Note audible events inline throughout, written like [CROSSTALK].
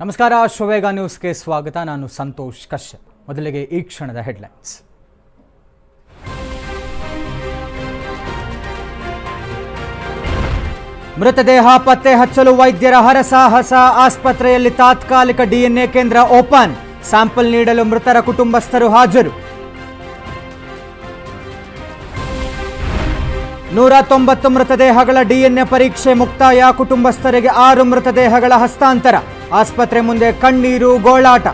ನಮಸ್ಕಾರ, ಶೋವೇಗ ನ್ಯೂಸ್ಗೆ ಸ್ವಾಗತ. ನಾನು ಸಂತೋಷ್ ಕಶ್ಯಪ್. ಮೊದಲಿಗೆ ಈ ಕ್ಷಣದ ಹೆಡ್ಲೈನ್ಸ್. ಮೃತದೇಹ ಪತ್ತೆ ಹಚ್ಚಲು ವೈದ್ಯರ ಹರಸಾಹಸ. ಆಸ್ಪತ್ರೆಯಲ್ಲಿ ತಾತ್ಕಾಲಿಕ ಡಿಎನ್ಎ ಕೇಂದ್ರ ಓಪನ್. ಸ್ಯಾಂಪಲ್ ನೀಡಲು ಮೃತರ ಕುಟುಂಬಸ್ಥರು ಹಾಜರು. ನೂರ ತೊಂಬತ್ತು ಮೃತದೇಹಗಳ ಡಿಎನ್ಎ ಪರೀಕ್ಷೆ ಮುಕ್ತಾಯ. ಕುಟುಂಬಸ್ಥರಿಗೆ ಆರು ಮೃತದೇಹಗಳ ಹಸ್ತಾಂತರ. ಆಸ್ಪತ್ರೆ ಮುಂದೆ ಕಣ್ಣೀರು ಗೋಳಾಟ.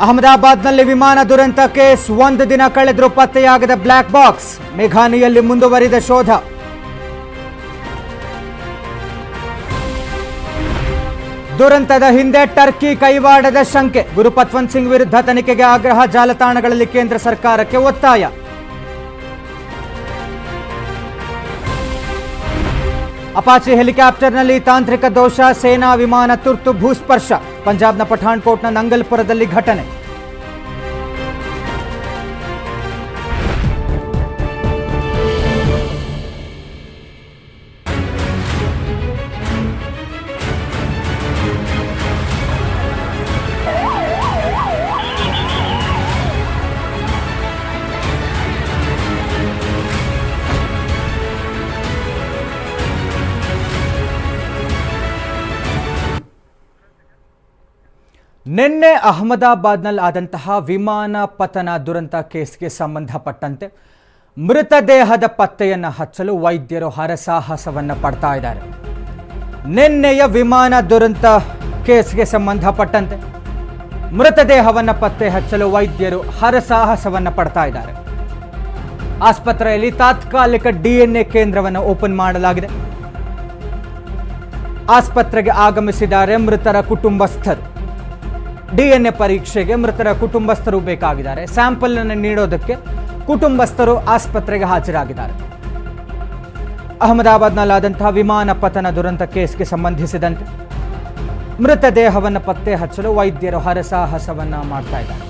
ಅಹಮದಾಬಾದ್ನಲ್ಲಿ ವಿಮಾನ ದುರಂತ ಕೇಸ್. ಒಂದು ದಿನ ಕಳೆದರೂ ಪತ್ತೆಯಾಗದ ಬ್ಲ್ಯಾಕ್ ಬಾಕ್ಸ್. ಮೇಘಾನಿಯಲ್ಲಿ ಮುಂದುವರಿದ ಶೋಧ. ದುರಂತದ ಹಿಂದೆ ಟರ್ಕಿ ಕೈವಾಡದ ಶಂಕೆ. ಗುರುಪತ್ವಂತ್ ಸಿಂಗ್ ವಿರುದ್ಧ ತನಿಖೆಗೆ ಆಗ್ರಹ ಜಾಲತಾಣಗಳಲ್ಲಿ ಕೇಂದ್ರ ಸರ್ಕಾರಕ್ಕೆ ಒತ್ತಾಯ. ಅಪಾಚಿ ಹೆಲಿಕಾಪ್ಟರ್ನಲ್ಲಿ ತಾಂತ್ರಿಕ ದೋಷ, ಸೇನಾ ವಿಮಾನ ತುರ್ತು ಭೂಸ್ಪರ್ಶ. ಪಂಜಾಬ್ನ ಪಠಾಣ್ಕೋಟ್ನ ನಂಗಲ್ಪುರದಲ್ಲಿ ಘಟನೆ. ನಿನ್ನೆ ಅಹಮದಾಬಾದ್ನಲ್ಲಿ ಆದಂತಹ ವಿಮಾನ ಪತನ ದುರಂತ ಕೇಸ್ಗೆ ಸಂಬಂಧಪಟ್ಟಂತೆ ಮೃತದೇಹದ ಪತ್ತೆಯನ್ನು ಹಚ್ಚಲು ವೈದ್ಯರು ಹರಸಾಹಸವನ್ನು ಪಡ್ತಾ ಇದ್ದಾರೆ. ನಿನ್ನೆಯ ವಿಮಾನ ದುರಂತ ಕೇಸ್ಗೆ ಸಂಬಂಧಪಟ್ಟಂತೆ ಮೃತದೇಹವನ್ನು ಪತ್ತೆ ಹಚ್ಚಲು ವೈದ್ಯರು ಹರಸಾಹಸವನ್ನು ಪಡ್ತಾ ಇದ್ದಾರೆ. ಆಸ್ಪತ್ರೆಯಲ್ಲಿ ತಾತ್ಕಾಲಿಕ ಡಿಎನ್ಎ ಕೇಂದ್ರವನ್ನು ಓಪನ್ ಮಾಡಲಾಗಿದೆ. ಆಸ್ಪತ್ರೆಗೆ ಆಗಮಿಸಿದ್ದಾರೆ ಮೃತರ ಕುಟುಂಬಸ್ಥರು. ಡಿಎನ್ಎ ಪರೀಕ್ಷೆಗೆ ಮೃತರ ಕುಟುಂಬಸ್ಥರು ಬೇಕಾಗಿದ್ದಾರೆ. ಸ್ಯಾಂಪಲ್ ಅನ್ನು ನೀಡೋದಕ್ಕೆ ಕುಟುಂಬಸ್ಥರು ಆಸ್ಪತ್ರೆಗೆ ಹಾಜರಾಗಿದ್ದಾರೆ. ಅಹಮದಾಬಾದ್ನಲ್ಲಾದಂತಹ ವಿಮಾನ ಪತನ ದುರಂತ ಕೇಸ್ಗೆ ಸಂಬಂಧಿಸಿದಂತೆ ಮೃತದೇಹವನ್ನು ಪತ್ತೆ ಹಚ್ಚಲು ವೈದ್ಯರು ಹರಸಾಹಸವನ್ನ ಮಾಡ್ತಾ ಇದ್ದಾರೆ.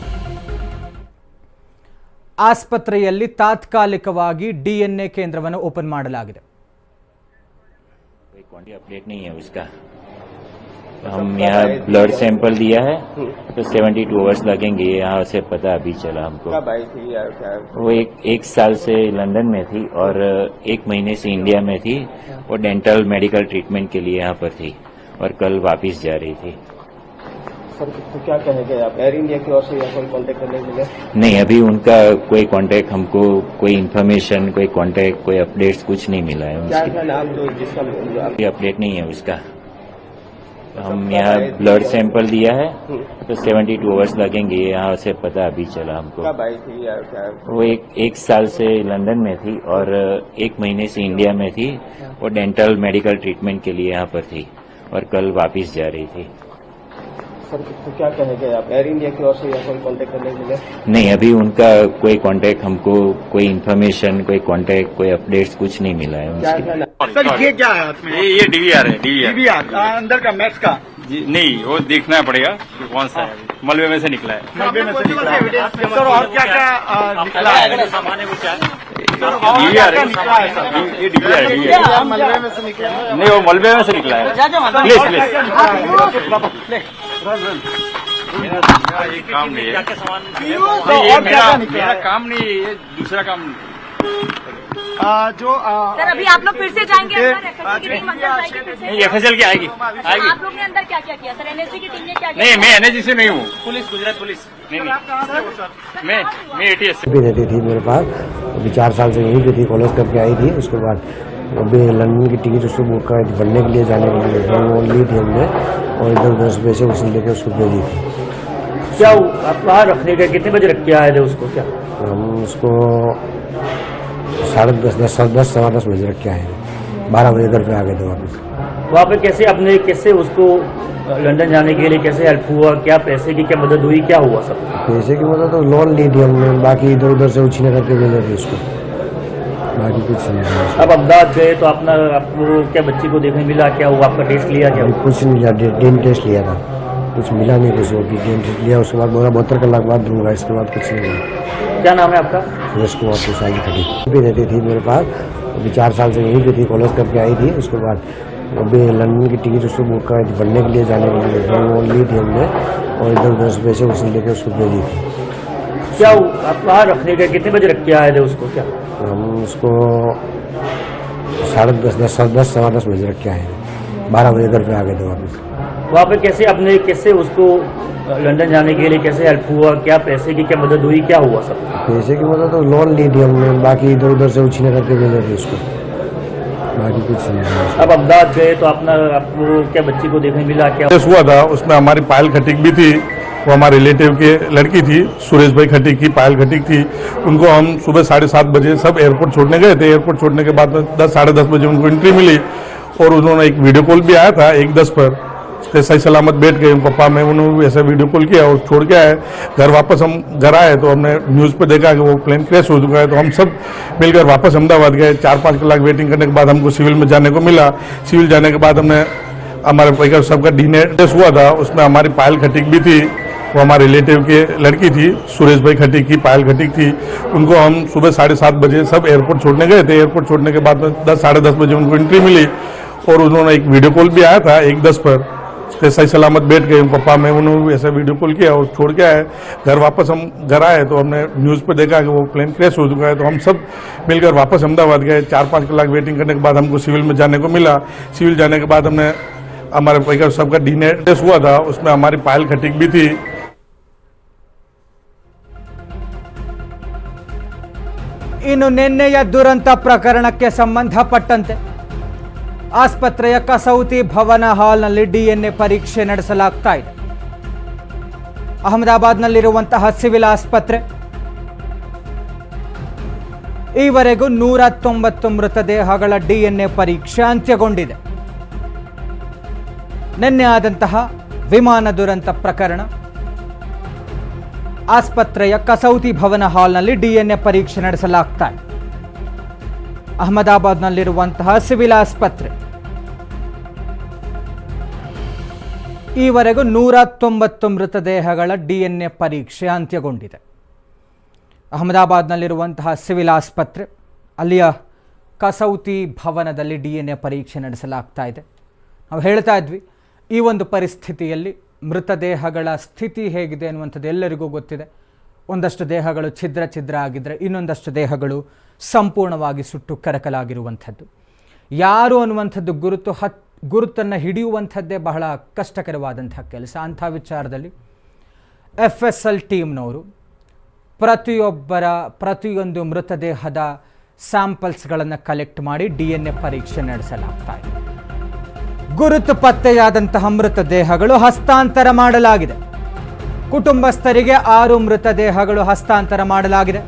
ಆಸ್ಪತ್ರೆಯಲ್ಲಿ ತಾತ್ಕಾಲಿಕವಾಗಿ ಡಿಎನ್ಎ ಕೇಂದ್ರವನ್ನು ಓಪನ್ ಮಾಡಲಾಗಿದೆ. हम यहाँ ब्लड सैंपल दिया है तो 72 टू आवर्स लगेंगे यहाँ से पता अभी चला हमको। कब आई थी या क्या? वो एक एक साल से लंदन में थी और एक महीने से इंडिया में थी। वो डेंटल मेडिकल ट्रीटमेंट के लिए यहाँ पर थी और कल वापस जा रही थी। सर तो क्या कहेंगे आप एयर इंडिया की ओर से या कोई कॉन्टेक्ट करने के लिए? नहीं अभी उनका कोई कांटेक्ट हमको कोई इन्फॉर्मेशन कोई कांटेक्ट कोई अपडेट्स कुछ नहीं मिला है क्या उसकी। नाम जो जिसका अभी अपडेट नहीं है उसका। तो हम यहाँ ब्लड सैंपल दिया है तो 72 टू आवर्स लगेंगे यहाँ से पता अभी चला हमको। कब आई थी या क्या? वो एक एक साल से लंदन में थी और एक महीने से इंडिया में थी। वो डेंटल मेडिकल ट्रीटमेंट के लिए यहाँ पर थी और कल वापस जा रही थी। सर तो क्या कहेंगे आप? एयर इंडिया की ओर से या कोई कॉन्टेक्ट करने के लिए? नहीं अभी उनका कोई कांटेक्ट हमको कोई इन्फॉर्मेशन कोई कांटेक्ट कोई अपडेट्स कुछ नहीं मिला है क्या उसकी। सर ये क्या है हाथ में ये ये डीवीआर है डीवीआर डीवीआर अंदर का मैक्स का। नहीं वो देखना पड़ेगा कौन सा है। मलबे में से निकला है। मलबे में से निकला है। सर और क्या क्या निकला है? डीवीआर क्या है। क्या है। सर? ये डीवीआर है मलबे में से निकला है? नहीं वो मलबे में से निकला है। प्लीज़ प्लीज़ मेरा ये काम नहीं है नहीं, ये मेरा मेरा काम नहीं है ये दूसरा काम आ, जो आ, सर अभी आप लोग फिर से जाएँगे? अंदर FSL की टीम अंदर जाएगी नहीं एफएसएल की आएगी। आएगी। आप लोग ने अंदर क्या क्या किया? सर एनएसजी की टीम ने क्या क्या? नहीं मैं एनएजी से नहीं हूँ। Police Gujarat police. नहीं नहीं। मैं मैं एटीएस से। भी रहती थी मेरे पास। अभी चार साल से यहीं पे थी कॉलेज करके आई थी। उसके बाद अभी लंदन की टिकट उसको बुक कराई थी। पढ़ने के लिए जाने के लिए। वो ली थी हमने और इधर दस पैसे उसने लेके उसको भेजी थी। क्या? आप कहाँ रखने गए? कितने बजे रख के आए थे उसको? क्या? हम उसको साढ़े दस दस दस सवा दस बजे रख के आए थे। बारह बजे घर पे आ गए थे वापस। वहाँ पे कैसे आपने कैसे उसको लंदन जाने के लिए कैसे हेल्प हुआ? क्या पैसे की क्या मदद हुई? क्या हुआ सब? पैसे की मदद तो लोन ली थी हमने। बाकी इधर उधर से उछीने करके भेजे थे उसको। बाकी कुछ नहीं अब अहमदाबाद गए तो अपना आपको क्या बच्ची को देखने मिला? क्या हुआ आपका टेस्ट लिया क्या? हुआ कुछ नहीं लिया डीएन टेस्ट लिया था। कुछ मिला नहीं किसी को डीएन टेस्ट लिया उसके बाद बोला बहत्तर कलाक बाद दूँगा इसके बाद कुछ नहीं मिला क्या नाम है आपका? सुरेश कुमार देसाई की खड़ी भी रहती थी मेरे पास अभी चार साल से यहीं पे थी कॉलेज करके आई थी उसके बाद अभी लंदन की टिकट उसको बुक कराई थी पढ़ने के लिए जाने के लिए। वो ली थी हमने और इधर दस बजे से उसे लेकर उसको भेजी थी। क्या आप कहाँ रखने गए कितने बजे रख के आए थे उसको? क्या? हम उसको साढ़े दस दस दस सवा दस बजे रख के आए थे बारह बजे घर पे आ गए थे वापस। वहाँ पे कैसे आपने कैसे उसको लंदन जाने के लिए कैसे हेल्प हुआ? क्या पैसे की क्या मदद हुई? क्या हुआ सब? पैसे की मदद तो लोन ली थी हमने बाकी इधर उधर से उछीने करके भेजे थे उसको। बाकी कुछ नहीं अब अहमदाबाद गए तो अपना आपको क्या बच्ची को देखने मिला क्या? हुआ था उसमें हमारी पायल खटीक भी थी। वो हमारे रिलेटिव के लड़की थी, सुरेश भाई खटीक की, पायल खटीक थी उनको हम सुबह साढ़े सात बजे सब एयरपोर्ट छोड़ने गए थे। एयरपोर्ट छोड़ने के बाद दस, साढ़े दस बजे उनको एंट्री मिली और उन्होंने एक वीडियो कॉल भी आया था एक दस पर। उसके सही सलामत बैठ गए। पप्पा में उन्होंने भी ऐसा वीडियो कॉल किया और छोड़ के आए। घर वापस हम, घर आए तो हमने न्यूज़ पर देखा कि वो प्लेन क्रैश हो चुका है। तो हम सब मिलकर वापस अहमदाबाद गए। चार, पाँच कलाक वेटिंग करने के बाद हमको सिविल में जाने को मिला। सिविल जाने के बाद हमने, हमारे सबका डीएनए टेस्ट हुआ था। उसमें हमारी पायल खटीक भी थी। वो हमारे रिलेटिव के लड़की थी, सुरेश भाई खटीक की, पायल खटीक थी उनको हम सुबह साढ़े सात बजे सब एयरपोर्ट छोड़ने गए थे। एयरपोर्ट छोड़ने के बाद में दस, साढ़े दस बजे उनको एंट्री मिली और उन्होंने एक वीडियो कॉल भी आया था एक दस पर। उसके सही सलामत बैठ गए। पप्पा में, उन्होंने ऐसा वीडियो कॉल किया और छोड़ के आए। घर वापस हम, घर आए तो हमने न्यूज़ पर देखा कि वो प्लेन क्रैश हो चुका है। तो हम सब मिलकर वापस अहमदाबाद गए। चार, पाँच कलाक वेटिंग करने के बाद हमको सिविल में जाने को मिला। सिविल जाने के बाद हमने, हमारे पैकर सबका टेस्ट हुआ था। उसमें हमारी पायल खटीक भी थी। ಇನ್ನು ನಿನ್ನೆಯ ದುರಂತ ಪ್ರಕರಣಕ್ಕೆ ಸಂಬಂಧಪಟ್ಟಂತೆ ಆಸ್ಪತ್ರೆಯ ಕಸೌತಿ ಭವನ ಹಾಲ್ನಲ್ಲಿ ಡಿಎನ್ಎ ಪರೀಕ್ಷೆ ನಡೆಸಲಾಗ್ತಾ ಇದೆ. ಅಹಮದಾಬಾದ್ನಲ್ಲಿರುವಂತಹ ಸಿವಿಲ್ ಆಸ್ಪತ್ರೆ ಈವರೆಗೂ ನೂರ ತೊಂಬತ್ತು ಮೃತದೇಹಗಳ ಡಿಎನ್ಎ ಪರೀಕ್ಷೆ ಅಂತ್ಯಗೊಂಡಿದೆ. ನಿನ್ನೆ ಆದಂತಹ ವಿಮಾನ ದುರಂತ ಪ್ರಕರಣ ಆಸ್ಪತ್ರೆಯ ಕಸೌತಿ ಭವನ ಹಾಲ್ನಲ್ಲಿ ಡಿಎನ್ಎ ಪರೀಕ್ಷೆ ನಡೆಸಲಾಗ್ತಾ ಇದೆ. ಅಹಮದಾಬಾದ್ನಲ್ಲಿರುವಂತಹ ಸಿವಿಲ್ ಆಸ್ಪತ್ರೆ. ಈವರೆಗೂ ನೂರ ತೊಂಬತ್ತು ಮೃತದೇಹಗಳ ಡಿಎನ್ಎ ಪರೀಕ್ಷೆ ಅಂತ್ಯಗೊಂಡಿದೆ. ಅಹಮದಾಬಾದ್ನಲ್ಲಿರುವಂತಹ ಸಿವಿಲ್ ಆಸ್ಪತ್ರೆ, ಅಲ್ಲಿಯ ಕಸೌತಿ ಭವನದಲ್ಲಿ ಡಿ ಎನ್ ಎ ಪರೀಕ್ಷೆ ನಡೆಸಲಾಗ್ತಾ ಇದೆ. ನಾವು ಹೇಳ್ತಾ ಇದ್ವಿ, ಈ ಒಂದು ಪರಿಸ್ಥಿತಿಯಲ್ಲಿ ಮೃತದೇಹಗಳ ಸ್ಥಿತಿ ಹೇಗಿದೆ ಅನ್ನುವಂಥದ್ದು ಎಲ್ಲರಿಗೂ ಗೊತ್ತಿದೆ. ಒಂದಷ್ಟು ದೇಹಗಳು ಛಿದ್ರ ಛಿದ್ರ ಆಗಿದ್ದರೆ ಇನ್ನೊಂದಷ್ಟು ದೇಹಗಳು ಸಂಪೂರ್ಣವಾಗಿ ಸುಟ್ಟು ಕರಕಲಾಗಿರುವಂಥದ್ದು. ಯಾರು ಅನ್ನುವಂಥದ್ದು ಗುರುತು ಹತ್, ಗುರುತನ್ನು ಹಿಡಿಯುವಂಥದ್ದೇ ಬಹಳ ಕಷ್ಟಕರವಾದಂಥ ಕೆಲಸ. ಅಂಥ ವಿಚಾರದಲ್ಲಿ ಎಫ್ ಎಸ್ ಎಲ್ ಟೀಮ್ನವರು ಪ್ರತಿಯೊಬ್ಬರ ಪ್ರತಿಯೊಂದು ಮೃತದೇಹದ ಸ್ಯಾಂಪಲ್ಸ್ಗಳನ್ನು ಕಲೆಕ್ಟ್ ಮಾಡಿ ಡಿ ಎನ್ ಎ ಪರೀಕ್ಷೆ ನಡೆಸಲಾಗ್ತಾ ಇದೆ. ಗುರುತು ಪತ್ತೆಯಾದಂತಹ ಮೃತದೇಹಗಳು ಹಸ್ತಾಂತರ ಮಾಡಲಾಗಿದೆ. ಕುಟುಂಬಸ್ಥರಿಗೆ ಆರು ಮೃತದೇಹಗಳು ಹಸ್ತಾಂತರ ಮಾಡಲಾಗಿದೆ.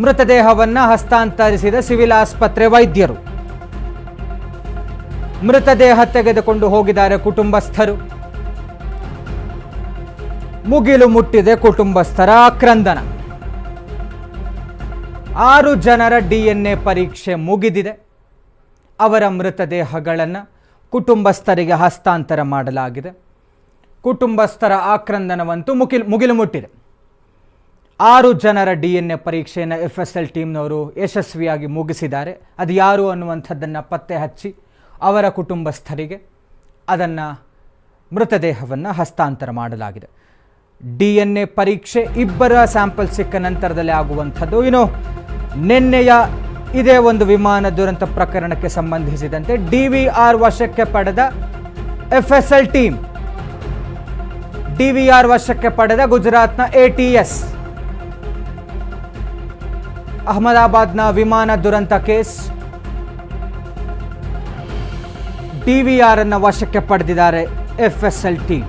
ಮೃತದೇಹವನ್ನು ಹಸ್ತಾಂತರಿಸಿದ ಸಿವಿಲ್ ಆಸ್ಪತ್ರೆ ವೈದ್ಯರು. ಮೃತದೇಹ ತೆಗೆದುಕೊಂಡು ಹೋಗಿದ್ದಾರೆ ಕುಟುಂಬಸ್ಥರು. ಮುಗಿಲು ಮುಟ್ಟಿದೆ ಕುಟುಂಬಸ್ಥರ ಆಕ್ರಂದನ. ಆರು ಜನರ ಡಿಎನ್ಎ ಪರೀಕ್ಷೆ ಮುಗಿದಿದೆ. ಅವರ ಮೃತದೇಹಗಳನ್ನು ಕುಟುಂಬಸ್ಥರಿಗೆ ಹಸ್ತಾಂತರ ಮಾಡಲಾಗಿದೆ. ಕುಟುಂಬಸ್ಥರ ಆಕ್ರಂದನವಂತೂ ಮುಗಿಲು ಮುಗಿಲು ಮುಟ್ಟಿದೆ. ಆರು ಜನರ ಡಿ ಎನ್ ಎ ಪರೀಕ್ಷೆಯನ್ನು ಎಫ್ ಎಸ್ ಎಲ್ ಟೀಮ್ನವರು ಯಶಸ್ವಿಯಾಗಿ ಮುಗಿಸಿದ್ದಾರೆ. ಅದು ಯಾರು ಅನ್ನುವಂಥದ್ದನ್ನು ಪತ್ತೆ ಹಚ್ಚಿ ಅವರ ಕುಟುಂಬಸ್ಥರಿಗೆ ಅದನ್ನು ಮೃತದೇಹವನ್ನು ಹಸ್ತಾಂತರ ಮಾಡಲಾಗಿದೆ. ಡಿ ಎನ್ ಎ ಪರೀಕ್ಷೆ ಇಬ್ಬರ ಸ್ಯಾಂಪಲ್ ಸಿಕ್ಕ ನಂತರದಲ್ಲಿ ಆಗುವಂಥದ್ದು. ಇನ್ನು ನಿನ್ನೆಯ ಇದೇ ಒಂದು ವಿಮಾನ ದುರಂತ ಪ್ರಕರಣಕ್ಕೆ ಸಂಬಂಧಿಸಿದಂತೆ ಡಿ ವಿ ಆರ್ ವಶಕ್ಕೆ ಪಡೆದ F S L team, D V R ವಶಕ್ಕೆ ಪಡೆದ ಗುಜರಾತ್ನ ಎ ಟಿ ಎಸ್. ಅಹಮದಾಬಾದ್ನ ವಿಮಾನ ದುರಂತ ಕೇಸ್ ಡಿ ವಿ ಆರ್ ಅನ್ನ ವಶಕ್ಕೆ ಪಡೆದಿದ್ದಾರೆ ಎಫ್ ಎಸ್ ಎಲ್ ಟೀಮ್.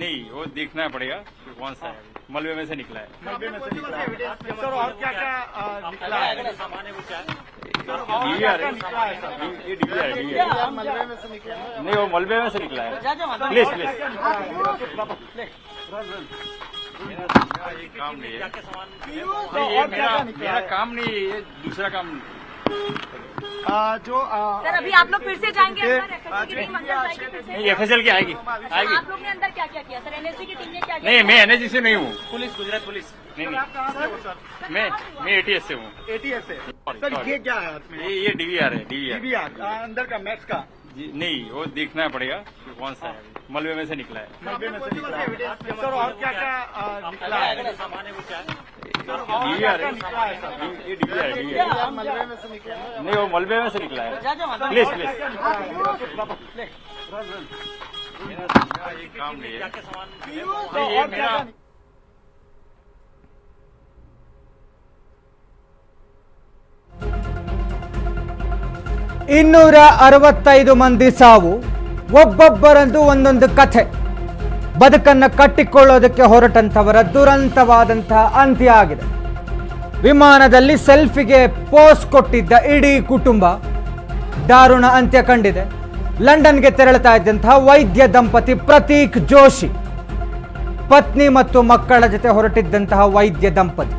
नहीं वो देखना पड़ेगा कि कौन सा है। मलबे में से निकला है। सर और क्या क्या निकला है? DVR है ये DVR है। मलबे में से है? नहीं वो मलबे में से निकला है। Please please. काम नहीं है। ये मेरा मेरा काम नहीं है ये दूसरा काम आ, जो आ, सर अभी आप लोग फिर से जाएँगे अंदर FSC की टीम फिर से। नहीं एफ़ की आएगी। आएगी आप लोग ने अंदर क्या क्या किया? सर एनएसजी की टीम ने क्या क्या? नहीं? मैं एनएजी से नहीं हूँ। Police Gujarat police. नहीं नहीं आप कहाँ से हो? मैं मैं एटीएस से हूँ। एटीएस से। सर. ये क्या है ये ये डीवीआर है डीवीआर डीवीआर अंदर का मैक्स का। नहीं वो देखना पड़ेगा। कौन सा है मलबे में से निकला है मलबे में से निकला है। सर और क्या क्या आ, निकला है डीवीआर है निकला है सर ये डीवीआर डीवीआर मलबे में से निकला है नहीं वो मलबे में से निकला है प्लीज प्लीज ये काम नहीं है नहीं, ये और क्या मेरा क्या ಇನ್ನೂರ ಅರವತ್ತೈದು ಮಂದಿ ಸಾವು ಒಬ್ಬೊಬ್ಬರಂದು ಒಂದೊಂದು ಕಥೆ. ಬದುಕನ್ನು ಕಟ್ಟಿಕೊಳ್ಳೋದಕ್ಕೆ ಹೊರಟಂಥವರ ದುರಂತವಾದಂತಹ ಅಂತ್ಯ ಆಗಿದೆ. ವಿಮಾನದಲ್ಲಿ ಸೆಲ್ಫಿಗೆ ಪೋಸ್ ಕೊಟ್ಟಿದ್ದ ಇಡೀ ಕುಟುಂಬ ದಾರುಣ ಅಂತ್ಯ ಕಂಡಿದೆ. ಲಂಡನ್ಗೆ ತೆರಳುತ್ತಾ ಇದ್ದಂತಹ ವೈದ್ಯ ದಂಪತಿ ಪ್ರತೀಕ್ ಜೋಶಿ, ಪತ್ನಿ ಮತ್ತು ಮಕ್ಕಳ ಜೊತೆ ಹೊರಟಿದ್ದಂತಹ ವೈದ್ಯ ದಂಪತಿ.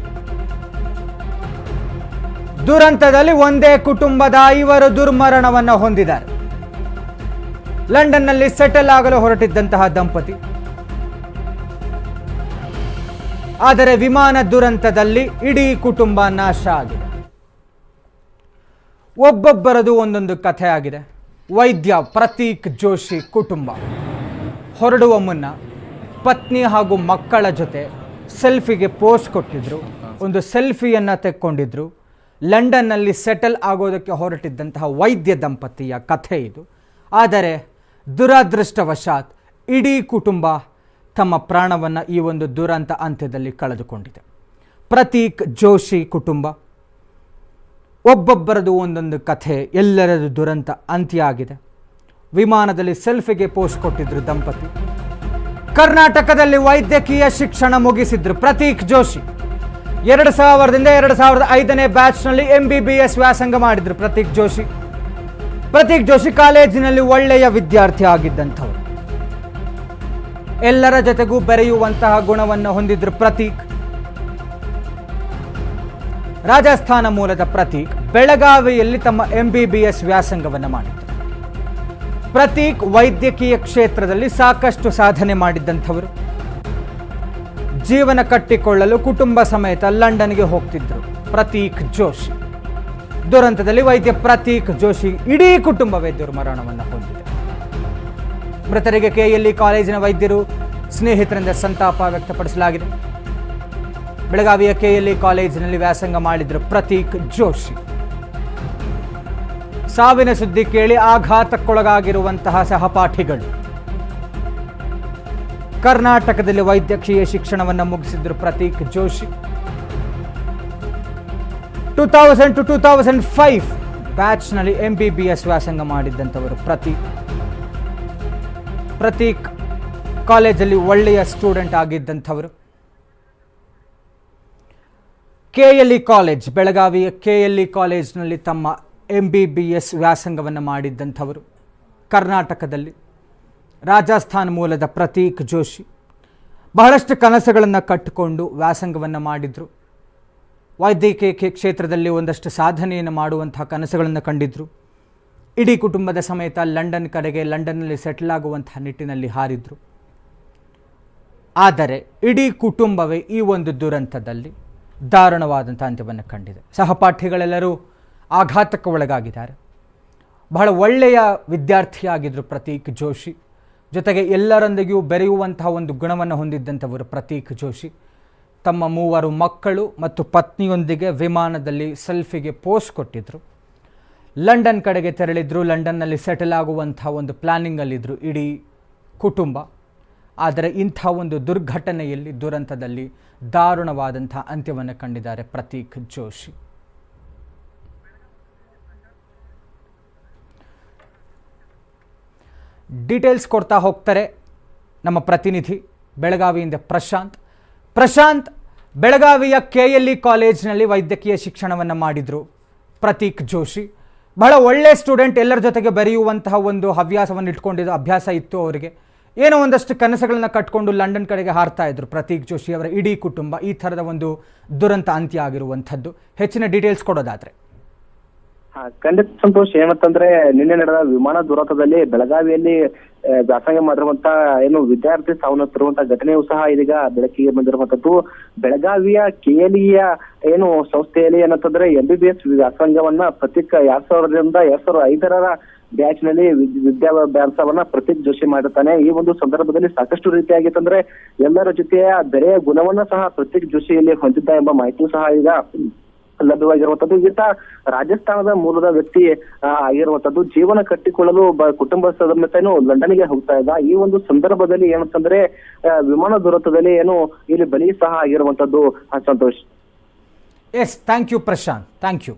ದುರಂತದಲ್ಲಿ ಒಂದೇ ಕುಟುಂಬದ ಐವರು ದುರ್ಮರಣವನ್ನು ಹೊಂದಿದ್ದಾರೆ. ಲಂಡನ್ನಲ್ಲಿ ಸೆಟಲ್ ಆಗಲು ಹೊರಟಿದ್ದಂತಹ ದಂಪತಿ. ಆದರೆ ವಿಮಾನ ದುರಂತದಲ್ಲಿ ಇಡೀ ಕುಟುಂಬ ನಾಶ ಆಗಿದೆ. ಒಬ್ಬೊಬ್ಬರದು ಒಂದೊಂದು ಕಥೆ ಆಗಿದೆ ವೈದ್ಯ ಪ್ರತೀಕ್ ಜೋಶಿ ಕುಟುಂಬ. ಹೊರಡುವ ಮುನ್ನ ಪತ್ನಿ ಹಾಗೂ ಮಕ್ಕಳ ಜೊತೆ ಸೆಲ್ಫಿಗೆ ಪೋಸ್ ಕೊಟ್ಟಿದ್ರು, ಒಂದು ಸೆಲ್ಫಿಯನ್ನು ತೆಕ್ಕೊಂಡಿದ್ರು. ಲಂಡನ್ನಲ್ಲಿ ಸೆಟಲ್ ಆಗೋದಕ್ಕೆ ಹೊರಟಿದ್ದಂತಹ ವೈದ್ಯ ದಂಪತಿಯ ಕಥೆ ಇದು. ಆದರೆ ದುರದೃಷ್ಟವಶಾತ್ ಇಡೀ ಕುಟುಂಬ ತಮ್ಮ ಪ್ರಾಣವನ್ನು ಈ ಒಂದು ದುರಂತ ಅಂತ್ಯದಲ್ಲಿ ಕಳೆದುಕೊಂಡಿದೆ. ಪ್ರತೀಕ್ ಜೋಶಿ ಕುಟುಂಬ ಒಬ್ಬೊಬ್ಬರದು ಒಂದೊಂದು ಕಥೆ, ಎಲ್ಲರದು ದುರಂತ ಅಂತ್ಯ ಆಗಿದೆ ವಿಮಾನದಲ್ಲಿ ಸೆಲ್ಫಿಗೆ ಪೋಸ್ಟ್ ಕೊಟ್ಟಿದ್ರು ದಂಪತಿ. ಕರ್ನಾಟಕದಲ್ಲಿ ವೈದ್ಯಕೀಯ ಶಿಕ್ಷಣ ಮುಗಿಸಿದ್ರು ಪ್ರತೀಕ್ ಜೋಶಿ. ಎರಡು ಸಾವಿರದಿಂದ ಎರಡು ಸಾವಿರದ ಐದನೇ ಬ್ಯಾಚ್ನಲ್ಲಿ ಎಂ ಬಿ ಬಿ ಎಸ್ ವ್ಯಾಸಂಗ ಮಾಡಿದ್ರು ಪ್ರತೀಕ್ ಜೋಶಿ. ಪ್ರತೀಕ್ ಜೋಶಿ ಕಾಲೇಜಿನಲ್ಲಿ ಒಳ್ಳೆಯ ವಿದ್ಯಾರ್ಥಿ ಆಗಿದ್ದಂಥವ್ರು. ಎಲ್ಲರ ಜೊತೆಗೂ ಬೆರೆಯುವಂತಹ ಗುಣವನ್ನು ಹೊಂದಿದ್ರು ಪ್ರತೀಕ್. ರಾಜಸ್ಥಾನ ಮೂಲದ ಪ್ರತೀಕ್ ಬೆಳಗಾವಿಯಲ್ಲಿ ತಮ್ಮ ಎಂ ಬಿ ಬಿ ಎಸ್ ವ್ಯಾಸಂಗವನ್ನು ಮಾಡಿದ್ರು. ಪ್ರತೀಕ್ ವೈದ್ಯಕೀಯ ಕ್ಷೇತ್ರದಲ್ಲಿ ಸಾಕಷ್ಟು ಸಾಧನೆ ಮಾಡಿದ್ದಂಥವರು. ಜೀವನ ಕಟ್ಟಿಕೊಳ್ಳಲು ಕುಟುಂಬ ಸಮೇತ ಲಂಡನ್ಗೆ ಹೋಗ್ತಿದ್ರು ಪ್ರತೀಕ್ ಜೋಶಿ. ದುರಂತದಲ್ಲಿ ವೈದ್ಯ ಪ್ರತೀಕ್ ಜೋಶಿ ಇಡೀ ಕುಟುಂಬ ವೈದ್ಯರು ಮರಣವನ್ನು ಹೊಂದಿದೆ. ಮೃತರಿಗೆ ಕೆಎಲ್ಇ ಕಾಲೇಜಿನ ವೈದ್ಯರು ಸ್ನೇಹಿತರಿಂದ ಸಂತಾಪ ವ್ಯಕ್ತಪಡಿಸಲಾಗಿದೆ. ಬೆಳಗಾವಿಯ ಕೆಎಲ್ಇ ಕಾಲೇಜಿನಲ್ಲಿ ವ್ಯಾಸಂಗ ಮಾಡಿದ್ರು ಪ್ರತೀಕ್ ಜೋಶಿ. ಸಾವಿನ ಸುದ್ದಿ ಕೇಳಿ ಆಘಾತಕ್ಕೊಳಗಾಗಿರುವಂತಹ ಸಹಪಾಠಿಗಳು. ಕರ್ನಾಟಕದಲ್ಲಿ ವೈದ್ಯಕೀಯ ಶಿಕ್ಷಣವನ್ನು ಮುಗಿಸಿದ್ರು Prateek Joshi. Two thousand to two thousand five ಬ್ಯಾಚ್ನಲ್ಲಿ M B B S ವ್ಯಾಸಂಗ ಮಾಡಿದ್ದಂಥವರು ಪ್ರತೀಕ್. ಪ್ರತೀಕ್ ಕಾಲೇಜಲ್ಲಿ ಒಳ್ಳೆಯ ಸ್ಟೂಡೆಂಟ್ ಆಗಿದ್ದಂಥವರು. ಕೆ ಎಲ್ ಇ ಕಾಲೇಜ್, ಬೆಳಗಾವಿಯ ಕೆ ಎಲ್ ಇ ಕಾಲೇಜ್ನಲ್ಲಿ ತಮ್ಮ ಎಂ ಬಿ ಬಿ ಎಸ್ ವ್ಯಾಸಂಗವನ್ನು ಮಾಡಿದ್ದಂಥವರು. ಕರ್ನಾಟಕದಲ್ಲಿ ರಾಜಸ್ಥಾನ್ ಮೂಲದ ಪ್ರತೀಕ್ ಜೋಶಿ. ಬಹಳಷ್ಟು ಕನಸುಗಳನ್ನು ಕಟ್ಟಿಕೊಂಡು ವ್ಯಾಸಂಗವನ್ನು ಮಾಡಿದರು. ವೈದ್ಯಕೀಯ ಕ್ಷೇತ್ರದಲ್ಲಿ ಒಂದಷ್ಟು ಸಾಧನೆಯನ್ನು ಮಾಡುವಂತಹ ಕನಸುಗಳನ್ನು ಕಂಡಿದ್ದರು ಇಡೀ ಕುಟುಂಬದ ಸಮೇತ ಲಂಡನ್ ಕಡೆಗೆ ಲಂಡನ್ನಲ್ಲಿ ಸೆಟ್ಲ್ ಆಗುವಂತಹ ನಿಟ್ಟಿನಲ್ಲಿ ಹಾರಿದ್ರು. ಆದರೆ ಇಡೀ ಕುಟುಂಬವೇ ಈ ಒಂದು ದುರಂತದಲ್ಲಿ ದಾರುಣವಾದಂಥ ಅಂತ್ಯವನ್ನು ಕಂಡಿದೆ. ಸಹಪಾಠಿಗಳೆಲ್ಲರೂ ಆಘಾತಕ್ಕೆ ಒಳಗಾಗಿದ್ದಾರೆ ಬಹಳ ಒಳ್ಳೆಯ ವಿದ್ಯಾರ್ಥಿಯಾಗಿದ್ದರು ಪ್ರತೀಕ್ ಜೋಶಿ. ಜೊತೆಗೆ ಎಲ್ಲರೊಂದಿಗೂ ಬೆರೆಯುವಂತಹ ಒಂದು ಗುಣವನ್ನು ಹೊಂದಿದ್ದಂಥವರು ಪ್ರತೀಕ್ ಜೋಶಿ. ತಮ್ಮ ಮೂವರು ಮಕ್ಕಳು ಮತ್ತು ಪತ್ನಿಯೊಂದಿಗೆ ವಿಮಾನದಲ್ಲಿ ಸೆಲ್ಫಿಗೆ ಪೋಸ್ ಕೊಟ್ಟಿದ್ದರು ಲಂಡನ್ ಕಡೆಗೆ ತೆರಳಿದ್ರು. ಲಂಡನ್ನಲ್ಲಿ ಸೆಟಲ್ ಆಗುವಂಥ ಒಂದು ಪ್ಲ್ಯಾನಿಂಗಲ್ಲಿದ್ದರು ಇಡೀ ಕುಟುಂಬ. ಆದರೆ ಇಂಥ ಒಂದು ದುರ್ಘಟನೆಯಲ್ಲಿ ದುರಂತದಲ್ಲಿ ದಾರುಣವಾದಂಥ ಅಂತ್ಯವನ್ನು ಕಂಡಿದ್ದಾರೆ ಪ್ರತೀಕ್ ಜೋಶಿ. ಡೀಟೇಲ್ಸ್ ಕೊಡ್ತಾ ಹೋಗ್ತಾರೆ ನಮ್ಮ ಪ್ರತಿನಿಧಿ, ಬೆಳಗಾವಿಯಿಂದ ಪ್ರಶಾಂತ್. ಪ್ರಶಾಂತ್ ಬೆಳಗಾವಿಯ ಕೆ ಎಲ್ ಇ ಕಾಲೇಜ್ನಲ್ಲಿ ವೈದ್ಯಕೀಯ ಶಿಕ್ಷಣವನ್ನು ಮಾಡಿದರು. ಪ್ರತೀಕ್ ಜೋಶಿ. ಬಹಳ ಒಳ್ಳೆಯ ಸ್ಟೂಡೆಂಟ್, ಎಲ್ಲರ ಜೊತೆಗೆ ಬೆರೆಯುವಂತಹ ಒಂದು ಹವ್ಯಾಸವನ್ನು ಇಟ್ಕೊಂಡಿದ್ದು ಅಭ್ಯಾಸ ಇತ್ತು ಅವರಿಗೆ. ಏನೋ ಒಂದಷ್ಟು ಕನಸುಗಳನ್ನ ಕಟ್ಕೊಂಡು ಲಂಡನ್ ಕಡೆಗೆ ಹಾರ್ತಾ ಇದ್ರು ಪ್ರತೀಕ್ ಜೋಶಿ ಅವರ ಇಡೀ ಕುಟುಂಬ. ಈ ಥರದ ಒಂದು ದುರಂತ ಅಂತ್ಯ ಆಗಿರುವಂಥದ್ದು. ಹೆಚ್ಚಿನ ಡೀಟೇಲ್ಸ್ ಕೊಡೋದಾದರೆ. ಖಂಡಿತ ಸಂತೋಷ್ ಏನಂತಂದ್ರೆ ನಿನ್ನೆ ನಡೆದ ವಿಮಾನ ದುರಂತದಲ್ಲಿ ಬೆಳಗಾವಿಯಲ್ಲಿ ವ್ಯಾಸಂಗ ಮಾಡಿರುವಂತ, ಏನು ವಿದ್ಯಾರ್ಥಿ ಸಾವನ್ನಪ್ಪಿರುವಂತ ಘಟನೆಯೂ ಸಹ ಇದೀಗ ಬೆಳಕಿಗೆ ಬಂದಿರುವಂತದ್ದು. ಬೆಳಗಾವಿಯ ಕೆಎಲ್ಇಯ ಏನು ಸಂಸ್ಥೆಯಲ್ಲಿ ಏನಂತಂದ್ರೆ ಎಂ ಬಿ ಬಿ ಎಸ್ ವ್ಯಾಸಂಗವನ್ನ ಪ್ರತಿ ಎರಡ್ ಸಾವಿರದಿಂದ ಎರಡ್ ಸಾವಿರದ ಐದರ ಬ್ಯಾಚ್ನಲ್ಲಿ ವಿದ್- ವಿದ್ಯಾಭ್ಯಾಸವನ್ನ ಪ್ರತೀಕ್ ಜೋಶಿ ಮಾಡಿರ್ತಾನೆ. ಈ ಒಂದು ಸಂದರ್ಭದಲ್ಲಿ ಸಾಕಷ್ಟು ರೀತಿಯಾಗಿತ್ತಂದ್ರೆ ಎಲ್ಲರ ಜೊತೆಯ ಬೆರೆಯ ಗುಣವನ್ನ ಸಹ ಪ್ರತೀಕ್ ಜೋಶಿ ಇಲ್ಲಿ ಹೊಂದಿದ್ದ ಎಂಬ ಮಾಹಿತಿಯೂ ಸಹ ಈಗ ಲಭ್ಯವಾಗಿರುವಂತದ್ದು. ಈತ ರಾಜಸ್ಥಾನದ ಮೂಲದ ವ್ಯಕ್ತಿ ಆಗಿರುವಂತದ್ದು ಜೀವನ ಕಟ್ಟಿಕೊಳ್ಳಲು ಕುಟುಂಬ ಸಮೇತನು ಲಂಡನ್ಗೆ ಹೋಗ್ತಾ ಇದ್ದ. ಈ ಒಂದು ಸಂದರ್ಭದಲ್ಲಿ ಏನಂತಂದ್ರೆ ವಿಮಾನ ದುರಂತದಲ್ಲಿ ಏನು ಇಲ್ಲಿ ಬಲಿ ಸಹ ಆಗಿರುವಂತದ್ದು Santosh. Yes thank you Prashanth thank you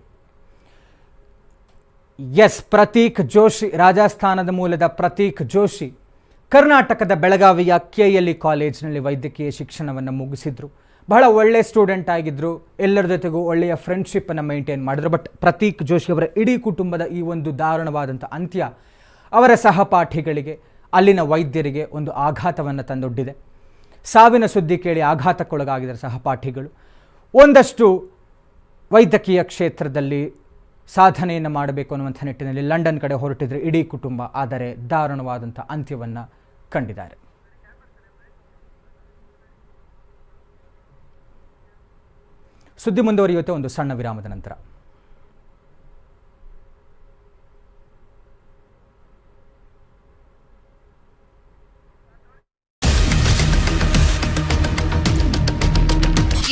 yes Prateek Joshi ರಾಜಸ್ಥಾನದ ಮೂಲದ ಪ್ರತೀಕ್ ಜೋಶಿ ಕರ್ನಾಟಕದ ಬೆಳಗಾವಿಯ ಕೆ ಎಲ್ ಇ ಕಾಲೇಜಿನಲ್ಲಿ ವೈದ್ಯಕೀಯ ಶಿಕ್ಷಣವನ್ನು ಮುಗಿಸಿದ್ರು. ಬಹಳ ಒಳ್ಳೆ ಸ್ಟೂಡೆಂಟ್ ಆಗಿದ್ರು. ಎಲ್ಲರ ಜೊತೆಗೂ ಒಳ್ಳೆಯ ಫ್ರೆಂಡ್ಶಿಪ್ಪನ್ನು ಮೈಂಟೈನ್ ಮಾಡಿದ್ರು. ಬಟ್ ಪ್ರತೀಕ್ ಜೋಶಿ ಅವರ ಇಡೀ ಕುಟುಂಬದ ಈ ಒಂದು ದಾರುಣವಾದಂಥ ಅಂತ್ಯ ಅವರ ಸಹಪಾಠಿಗಳಿಗೆ, ಅಲ್ಲಿನ ವೈದ್ಯರಿಗೆ ಒಂದು ಆಘಾತವನ್ನು ತಂದೊಡ್ಡಿದೆ. ಸಾವಿನ ಸುದ್ದಿ ಕೇಳಿ ಆಘಾತಕ್ಕೊಳಗಾಗಿದ್ದಾರೆ ಸಹಪಾಠಿಗಳು. ಒಂದಷ್ಟು ವೈದ್ಯಕೀಯ ಕ್ಷೇತ್ರದಲ್ಲಿ ಸಾಧನೆಯನ್ನು ಮಾಡಬೇಕು ಅನ್ನುವಂಥ ನಿಟ್ಟಿನಲ್ಲಿ ಲಂಡನ್ ಕಡೆ ಹೊರಟಿದ್ರೆ ಇಡೀ ಕುಟುಂಬ. ಆದರೆ ದಾರುಣವಾದಂಥ ಅಂತ್ಯವನ್ನು ಕಂಡಿದ್ದಾರೆ. ಸುದ್ದಿ ಮುಂದುವರಿಯುತ್ತೆ ಒಂದು ಸಣ್ಣ ವಿರಾಮದ ನಂತರ.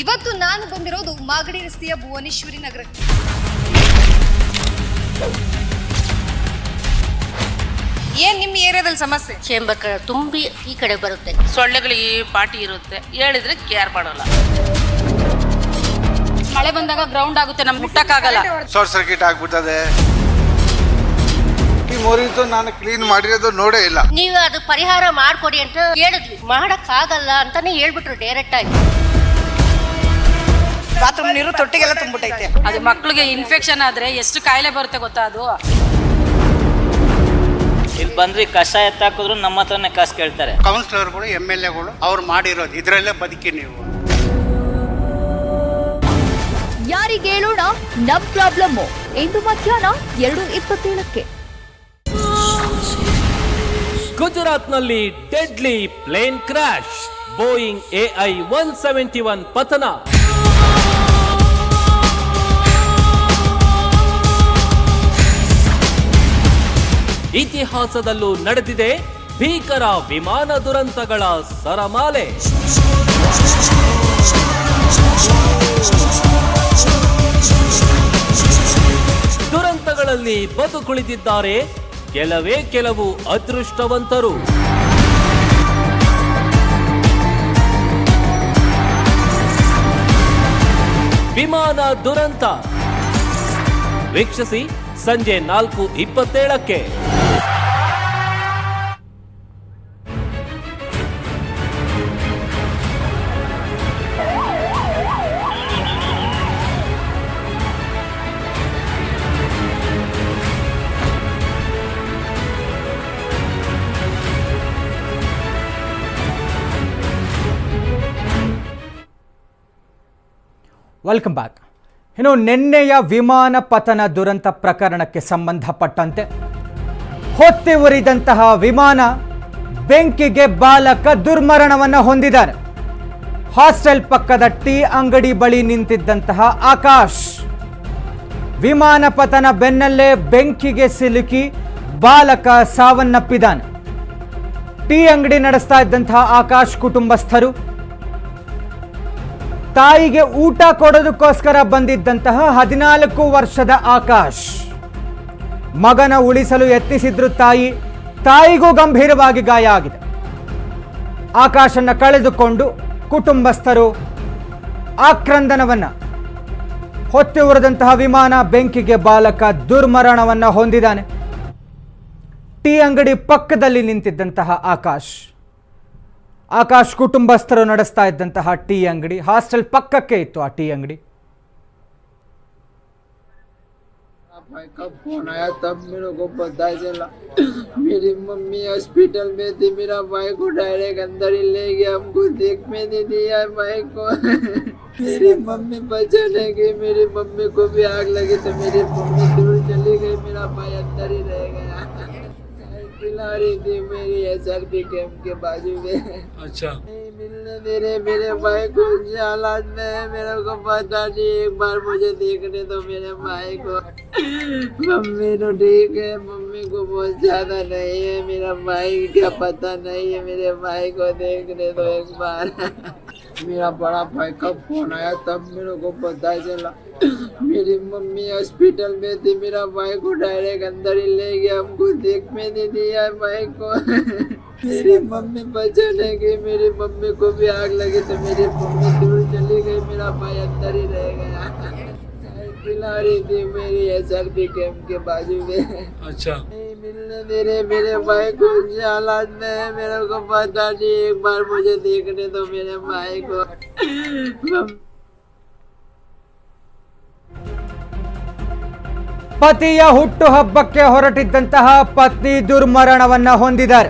ಇವತ್ತು ನಾನು ಬಂದಿರೋದು ಮಾಗಡಿ ರಸ್ತೆಯ ಭುವನೇಶ್ವರಿ ನಗರಕ್ಕೆ. ಏನ್ ನಿಮ್ಮ ಏರಿಯಾದಲ್ಲಿ ಸಮಸ್ಯೆ? ಚೇಂಬರ್ ಕಡೆ ತುಂಬಿ ಈ ಕಡೆ ಬರುತ್ತೆ. ಸೊಳ್ಳೆಗಳಿಗೆ ಪಾಟಿ ಇರುತ್ತೆ. ಹೇಳಿದ್ರೆ ಕೇರ್ ಮಾಡೋಲ್ಲ. ಮಳೆ ಬಂದಾಗ ಗ್ರೌಂಡ್ ಆಗುತ್ತೆ ನಮ್ಗೆ ಮುಟ್ಟಕ್ಕಾಗಲ್ಲ ಶಾರ್ಟ್ ಸರ್ಕ್ಯೂಟ್ ಆಗ್ಬಿಟ್ಟದೆ. ಈ ಮೋರಿದ್ದು ನಾನು ಕ್ಲೀನ್ ಮಾಡಿರೋದು ನೋಡೇ ಇಲ್ಲ. ನೀವು ಅದು ಪರಿಹಾರ ಮಾಡ್ಕೊಡಿ ಅಂತ ಹೇಳಿದ್ವಿ. ಮಾಡಕ್ ಆಗಲ್ಲ ಅಂತಾನೆ ಹೇಳ್ಬಿಟ್ರು ಡೈರೆಕ್ಟ್ ಆಗಿ. ಬಾತ್ರೂಮ್ ನೀರು ತೊಟ್ಟಿಗೆಲ್ಲ ತುಂಬಿಟ್ಟೈತೆ ಅದು ಮಕ್ಕಳಿಗೆ ಇನ್ಫೆಕ್ಷನ್ ಆದ್ರೆ ಎಷ್ಟು ಕಾಯಿಲೆ ಬರುತ್ತೆ ಗೊತ್ತಾ ಅದು? ಇಲ್ಲಿ ಬಂದ್ರೆ ಕಷಾಯ ಎತ್ತಾಕಿದ್ರು ನಮ್ಮ ಹತ್ರನೇ ಕಾಸು ಕೇಳ್ತಾರೆ. ಕೌನ್ಸಿಲರ್ಗಳು ಎಂ ಎಲ್ ಎಗಳು ಅವ್ರು ಮಾಡಿರೋದು. ಇದರಲ್ಲೇ ಬದುಕಿ ನೀವು. ಯಾರಿಗೆ ಹೇಳೋಣ ನಮ್ ಪ್ರಾಬ್ಲಮ್ ಇಂದು ಮಧ್ಯಾಹ್ನ ಎರಡು ಇಪ್ಪತ್ತೇಳಕ್ಕೆ. ಗುಜರಾತ್ನಲ್ಲಿ deadly plane crash Boeing AI one seventy one ಪತನ. ಇತಿಹಾಸದಲ್ಲೂ ನಡೆದಿದೆ ಭೀಕರ ವಿಮಾನ ದುರಂತಗಳ ಸರಮಾಲೆ. ದುರಂತಗಳಲ್ಲಿ ಬದುಕುಳಿದಿದ್ದಾರೆ ಕೆಲವೇ ಕೆಲವು ಅದೃಷ್ಟವಂತರು. ವಿಮಾನ ದುರಂತ. ವೀಕ್ಷಿಸಿ ಸಂಜೆ ನಾಲ್ಕು ಇಪ್ಪತ್ತೇಳಕ್ಕೆ. ವೆಲ್ಕಮ್ ಬ್ಯಾಕ್ ಇನ್ನು ನಿನ್ನೆಯ ವಿಮಾನ ಪತನ ದುರಂತ ಪ್ರಕರಣಕ್ಕೆ ಸಂಬಂಧಪಟ್ಟಂತೆ ಹೊತ್ತಿ ಉರಿದಂತಹ ವಿಮಾನ ಬೆಂಕಿಗೆ ಬಾಲಕ ದುರ್ಮರಣವನ್ನು ಹೊಂದಿದ್ದಾರೆ. ಹಾಸ್ಟೆಲ್ ಪಕ್ಕದ ಟೀ ಅಂಗಡಿ ಬಳಿ ನಿಂತಿದ್ದಂತಹ ಆಕಾಶ್ ವಿಮಾನ ಪತನ ಬೆನ್ನಲ್ಲೇ ಬೆಂಕಿಗೆ ಸಿಲುಕಿ ಬಾಲಕ ಸಾವನ್ನಪ್ಪಿದ್ದಾನೆ. ಟೀ ಅಂಗಡಿ ನಡೆಸ್ತಾ ಇದ್ದಂತಹ ಆಕಾಶ್ ಕುಟುಂಬಸ್ಥರು ತಾಯಿಗೆ ಊಟ ಕೊಡೋದಕ್ಕೋಸ್ಕರ ಬಂದಿದ್ದಂತಹ ಹದಿನಾಲ್ಕು ವರ್ಷದ ಆಕಾಶ್. ಮಗನ ಉಳಿಸಲು ಯತ್ನಿಸಿದ್ರು ತಾಯಿ, ತಾಯಿಗೂ ಗಂಭೀರವಾಗಿ ಗಾಯ ಆಗಿದೆ. ಆಕಾಶನ್ನು ಕಳೆದುಕೊಂಡು ಕುಟುಂಬಸ್ಥರು ಆಕ್ರಂದನವನ್ನು, ಹೊತ್ತಿ ಉರಿದಂತಹ ವಿಮಾನ ಬೆಂಕಿಗೆ ಬಾಲಕ ದುರ್ಮರಣವನ್ನು ಹೊಂದಿದ್ದಾನೆ. ಟೀ ಅಂಗಡಿ ಪಕ್ಕದಲ್ಲಿ ನಿಂತಿದ್ದಂತಹ ಆಕಾಶ್. ಆಕಾಶ್ ಕುಟುಂಬಸ್ಥರು ನಡೆಸ್ತಾ ಇದ್ದಂತಹ ಟೀ ಅಂಗಡಿ ಹಾಸ್ಟೆಲ್ ಪಕ್ಕಕ್ಕೆ ಇತ್ತು ಆ ಟೀ ಅಂಗಡಿ भाई का फोन आया तब मेरे को पता चला मेरी मम्मी हॉस्पिटल में थी मेरा भाई को डायरेक्ट अंदर ही ले गया हमको देख में नहीं दिया भाई को मेरी मम्मी बचाने गई मेरी मम्मी को भी आग लगी तो मेरी मम्मी दूर चली गई मेरा भाई अंदर ही रह गया रही थी मेरी एस आर पी कैंप के बाजू में। अच्छा। नहीं मिलने दे रहे मेरे भाई को हालात में है मेरे को पता नहीं एक बार मुझे देखने दो मेरे भाई को। मम्मी तो ठीक है मम्मी को बहुत ज़्यादा नहीं है मेरा भाई क्या पता नहीं है मेरे भाई को देखने दो एक बार। [LAUGHS] मेरा बड़ा भाई का फ़ोन आया तब मेरे को पता चला। मेरी मम्मी हॉस्पिटल में थी मेरा भाई को डायरेक्ट अंदर ही ले गया हमको देख में नहीं दिया भाई को। मेरी मम्मी बचाने गई मेरी मम्मी को भी आग लगी तो मेरी मम्मी दूर चली गई मेरा भाई अंदर ही रह गया। पिला रही थी मेरी एस आर पी कैंप के बाजू में। अच्छा। मिलने दे रहे मेरे भाई को हालात में है मेरे को पता नहीं एक बार मुझे देखने दो मेरे भाई को। ಪತಿಯ ಹುಟ್ಟುಹಬ್ಬಕ್ಕೆ ಹೊರಟಿದ್ದಂತಹ ಪತ್ನಿ ದುರ್ಮರಣವನ್ನ ಹೊಂದಿದ್ದಾರೆ.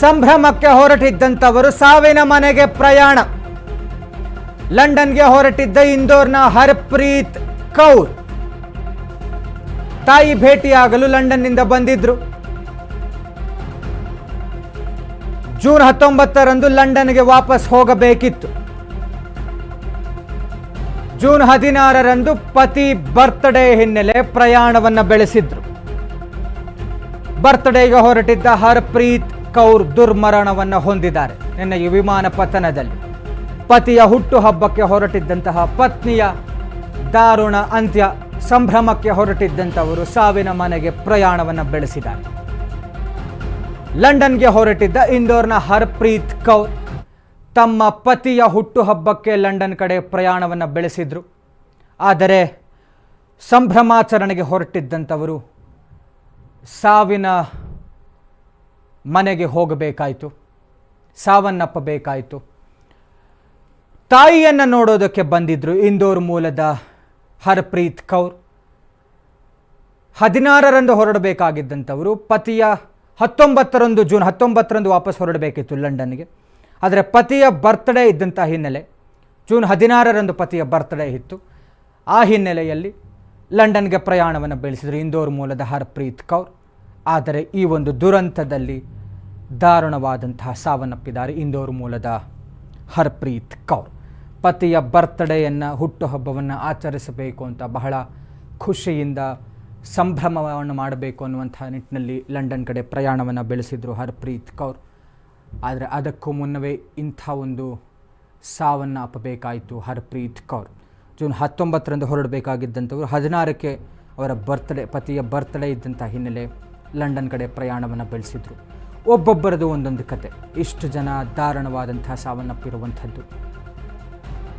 ಸಂಭ್ರಮಕ್ಕೆ ಹೊರಟಿದ್ದಂಥವರು ಸಾವಿನ ಮನೆಗೆ ಪ್ರಯಾಣ. ಲಂಡನ್ಗೆ ಹೊರಟಿದ್ದ ಇಂದೋರ್ನ ಹರ್ಪ್ರೀತ್ ಕೌರ್ ತಾಯಿ ಭೇಟಿಯಾಗಲು ಲಂಡನ್ನಿಂದ ಬಂದಿದ್ರು. ಜೂನ್ ಹತ್ತೊಂಬತ್ತರಂದು ಲಂಡನ್ಗೆ ವಾಪಸ್ ಹೋಗಬೇಕಿತ್ತು. ಜೂನ್ ಹದಿನಾರರಂದು ಪತಿ ಬರ್ತ್ಡೇ ಹಿನ್ನೆಲೆ ಪ್ರಯಾಣವನ್ನ ಬೆಳೆಸಿದ್ರು. ಬರ್ತ್ಡೇಗೆ ಹೊರಟಿದ್ದ ಹರ್ಪ್ರೀತ್ ಕೌರ್ ದುರ್ಮರಣವನ್ನು ಹೊಂದಿದ್ದಾರೆ. ನಿನ್ನೆ ಈ ವಿಮಾನ ಪತನದಲ್ಲಿ. ಪತಿಯ ಹುಟ್ಟುಹಬ್ಬಕ್ಕೆ ಹೊರಟಿದ್ದಂತಹ ಪತ್ನಿಯ ದಾರುಣ ಅಂತ್ಯ ಸಂಭ್ರಮಕ್ಕೆ ಹೊರಟಿದ್ದಂಥವರು ಸಾವಿನ ಮನೆಗೆ ಪ್ರಯಾಣವನ್ನು ಬೆಳೆಸಿದ್ದಾರೆ. ಲಂಡನ್ಗೆ ಹೊರಟಿದ್ದ ಇಂದೋರ್ನ ಹರ್ಪ್ರೀತ್ ಕೌರ್ ತಮ್ಮ ಪತಿಯ ಹುಟ್ಟುಹಬ್ಬಕ್ಕೆ ಲಂಡನ್ ಕಡೆ ಪ್ರಯಾಣವನ್ನು ಬೆಳೆಸಿದ್ರು. ಆದರೆ ಸಂಭ್ರಮಾಚರಣೆಗೆ ಹೊರಟಿದ್ದಂಥವರು ಸಾವಿನ ಮನೆಗೆ ಹೋಗಬೇಕಾಯಿತು, ಸಾವನ್ನಪ್ಪಬೇಕಾಯಿತು. ತಾಯಿಯನ್ನು ನೋಡೋದಕ್ಕೆ ಬಂದಿದ್ದರು ಇಂದೋರ್ ಮೂಲದ ಹರ್ಪ್ರೀತ್ ಕೌರ್. ಹದಿನಾರರಂದು ಹೊರಡಬೇಕಾಗಿದ್ದಂಥವರು ಪತಿಯ ಹತ್ತೊಂಬತ್ತರಂದು ಜೂನ್ ಹತ್ತೊಂಬತ್ತರಂದು ವಾಪಸ್ ಹೊರಡಬೇಕಿತ್ತು ಲಂಡನ್ಗೆ. ಆದರೆ ಪತಿಯ ಬರ್ತ್ಡೇ ಇದ್ದಂಥ ಹಿನ್ನೆಲೆ, ಜೂನ್ ಹದಿನಾರರಂದು ಪತಿಯ ಬರ್ತ್ಡೇ ಇತ್ತು. ಆ ಹಿನ್ನೆಲೆಯಲ್ಲಿ ಲಂಡನ್ಗೆ ಪ್ರಯಾಣವನ್ನು ಬೆಳೆಸಿದರು ಇಂದೋರ್ ಮೂಲದ ಹರ್ಪ್ರೀತ್ ಕೌರ್. ಆದರೆ ಈ ಒಂದು ದುರಂತದಲ್ಲಿ ದಾರುಣವಾದಂತಹ ಸಾವನ್ನಪ್ಪಿದ್ದಾರೆ ಇಂದೋರ್ ಮೂಲದ ಹರ್ಪ್ರೀತ್ ಕೌರ್. ಪತಿಯ ಬರ್ತ್ಡೇಯನ್ನು, ಹುಟ್ಟುಹಬ್ಬವನ್ನು ಆಚರಿಸಬೇಕು ಅಂತ ಬಹಳ ಖುಷಿಯಿಂದ ಸಂಭ್ರಮವನ್ನು ಮಾಡಬೇಕು ಅನ್ನುವಂಥ ನಿಟ್ಟಿನಲ್ಲಿ ಲಂಡನ್ ಕಡೆ ಪ್ರಯಾಣವನ್ನು ಬೆಳೆಸಿದರು ಹರ್ಪ್ರೀತ್ ಕೌರ್. ಆದರೆ ಅದಕ್ಕೂ ಮುನ್ನವೇ ಇಂಥ ಒಂದು ಸಾವನ್ನು ಅಪ್ಪಬೇಕಾಯಿತು ಹರ್ಪ್ರೀತ್ ಕೌರ್. ಜೂನ್ ಹತ್ತೊಂಬತ್ತರಂದು ಹೊರಡಬೇಕಾಗಿದ್ದಂಥವರು ಹದಿನಾರಕ್ಕೆ ಅವರ ಬರ್ತ್ಡೇ, ಪತಿಯ ಬರ್ತ್ಡೇ ಇದ್ದಂಥ ಹಿನ್ನೆಲೆ ಲಂಡನ್ ಕಡೆ ಪ್ರಯಾಣವನ್ನು ಬೆಳೆಸಿದರು. ಒಬ್ಬೊಬ್ಬರದು ಒಂದೊಂದು ಕತೆ. ಇಷ್ಟು ಜನ ದಾರುಣವಾದಂಥ ಸಾವನ್ನಪ್ಪಿರುವಂಥದ್ದು.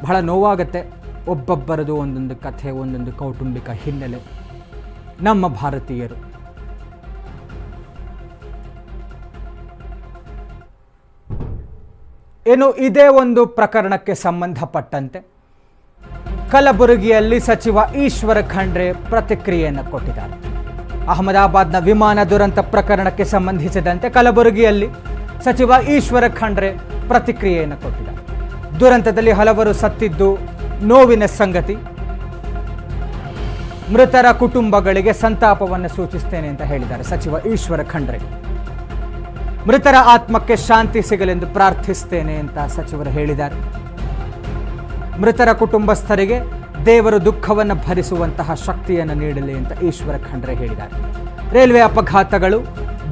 ಬಹಳ ನೋವಾಗತ್ತೆ. ಒಬ್ಬೊಬ್ಬರದು ಒಂದೊಂದು ಕಥೆ, ಒಂದೊಂದು ಕೌಟುಂಬಿಕ ಹಿನ್ನೆಲೆ. ನಮ್ಮ ಭಾರತೀಯರು. ಏನು ಇದೇ ಒಂದು ಪ್ರಕರಣಕ್ಕೆ ಸಂಬಂಧಪಟ್ಟಂತೆ ಕಲಬುರಗಿಯಲ್ಲಿ ಸಚಿವ ಈಶ್ವರ ಖಂಡ್ರೆ ಪ್ರತಿಕ್ರಿಯೆಯನ್ನು ಕೊಟ್ಟಿದ್ದಾರೆ. ಅಹಮದಾಬಾದ್ನ ವಿಮಾನ ದುರಂತ ಪ್ರಕರಣಕ್ಕೆ ಸಂಬಂಧಿಸಿದಂತೆ ಕಲಬುರಗಿಯಲ್ಲಿ ಸಚಿವ ಈಶ್ವರ ಖಂಡ್ರೆ ಪ್ರತಿಕ್ರಿಯೆಯನ್ನು ಕೊಟ್ಟಿದ್ದಾರೆ. ದುರಂತದಲ್ಲಿ ಹಲವರು ಸತ್ತಿದ್ದು ನೋವಿನ ಸಂಗತಿ. ಮೃತರ ಕುಟುಂಬಗಳಿಗೆ ಸಂತಾಪವನ್ನು ಸೂಚಿಸ್ತೇನೆ ಅಂತ ಹೇಳಿದ್ದಾರೆ ಸಚಿವ ಈಶ್ವರ ಖಂಡ್ರೆ. ಮೃತರ ಆತ್ಮಕ್ಕೆ ಶಾಂತಿ ಸಿಗಲೆಂದು ಪ್ರಾರ್ಥಿಸ್ತೇನೆ ಅಂತ ಸಚಿವರು ಹೇಳಿದ್ದಾರೆ. ಮೃತರ ಕುಟುಂಬಸ್ಥರಿಗೆ ದೇವರು ದುಃಖವನ್ನು ಭರಿಸುವಂತಹ ಶಕ್ತಿಯನ್ನು ನೀಡಲಿ ಅಂತ ಈಶ್ವರ ಖಂಡ್ರೆ ಹೇಳಿದ್ದಾರೆ. ರೈಲ್ವೆ ಅಪಘಾತಗಳು